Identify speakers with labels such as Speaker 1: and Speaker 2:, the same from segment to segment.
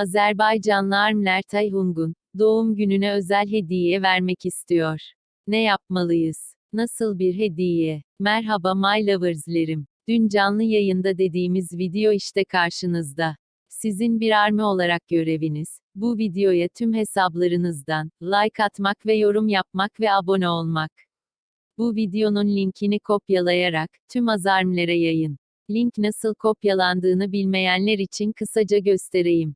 Speaker 1: Azerbaycanlı Armler Tayhung'un doğum gününe özel hediye vermek istiyor. Ne yapmalıyız? Nasıl bir hediye? Merhaba My Lovers'lerim. Dün canlı yayında dediğimiz video işte karşınızda. Sizin bir army olarak göreviniz, bu videoya tüm hesaplarınızdan like atmak ve yorum yapmak ve abone olmak. Bu videonun linkini kopyalayarak tüm azarmlere yayın. Link nasıl kopyalandığını bilmeyenler için kısaca göstereyim.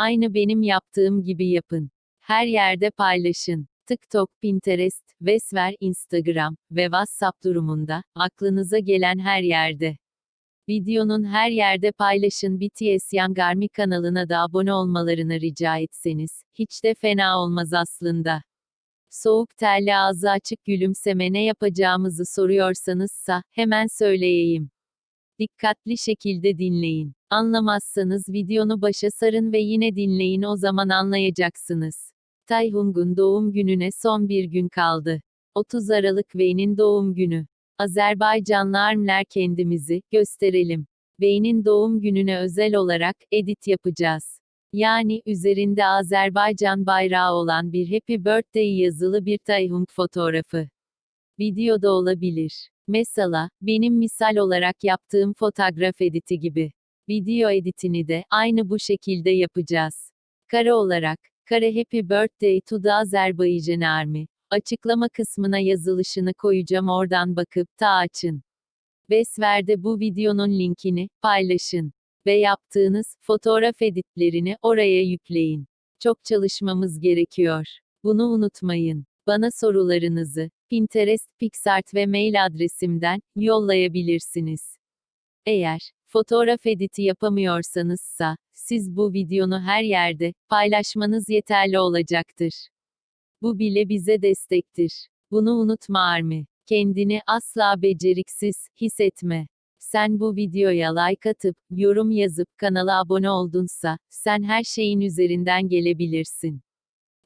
Speaker 1: Aynı benim yaptığım gibi yapın. Her yerde paylaşın. TikTok, Pinterest, Vesver, Instagram ve WhatsApp durumunda, aklınıza gelen her yerde. Videonun her yerde paylaşın BTS Young Army kanalına da abone olmalarını rica etseniz, hiç de fena olmaz aslında. Soğuk terli ağzı açık gülümseme ne yapacağımızı soruyorsanızsa, hemen söyleyeyim. Dikkatli şekilde dinleyin. Anlamazsanız videonu başa sarın ve yine dinleyin o zaman anlayacaksınız. Tayhung'un doğum gününe son bir gün kaldı. 30 Aralık Vey'nin doğum günü. Azerbaycanlı armler kendimizi gösterelim. Vey'nin doğum gününe özel olarak edit yapacağız. Yani üzerinde Azerbaycan bayrağı olan bir Happy Birthday yazılı bir Tayhung fotoğrafı. Videoda olabilir. Mesela, benim misal olarak yaptığım fotoğraf editi gibi. Video editini de aynı bu şekilde yapacağız. Kare olarak, kare Happy Birthday to the Azerbaijan Army. Açıklama kısmına yazılışını koyacağım oradan bakıp ta açın. Vesver'de bu videonun linkini paylaşın ve yaptığınız fotoğraf editlerini oraya yükleyin. Çok çalışmamız gerekiyor. Bunu unutmayın. Bana sorularınızı Pinterest, Pixart ve mail adresimden yollayabilirsiniz. Eğer fotoğraf editi yapamıyorsanızsa siz bu videonu her yerde paylaşmanız yeterli olacaktır. Bu bile bize destektir. Bunu unutma Armi. Kendini asla beceriksiz hissetme. Sen bu videoya like atıp, yorum yazıp kanala abone oldunsa, sen her şeyin üzerinden gelebilirsin.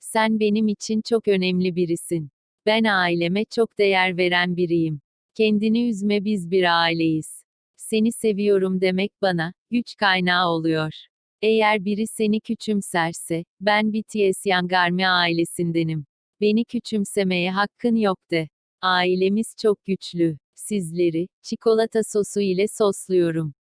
Speaker 1: Sen benim için çok önemli birisin. Ben aileme çok değer veren biriyim. Kendini üzme biz bir aileyiz. Seni seviyorum demek bana güç kaynağı oluyor. Eğer biri seni küçümserse, ben BTS Young Army ailesindenim. Beni küçümsemeye hakkın yok de. Ailemiz çok güçlü. Sizleri, çikolata sosu ile sosluyorum.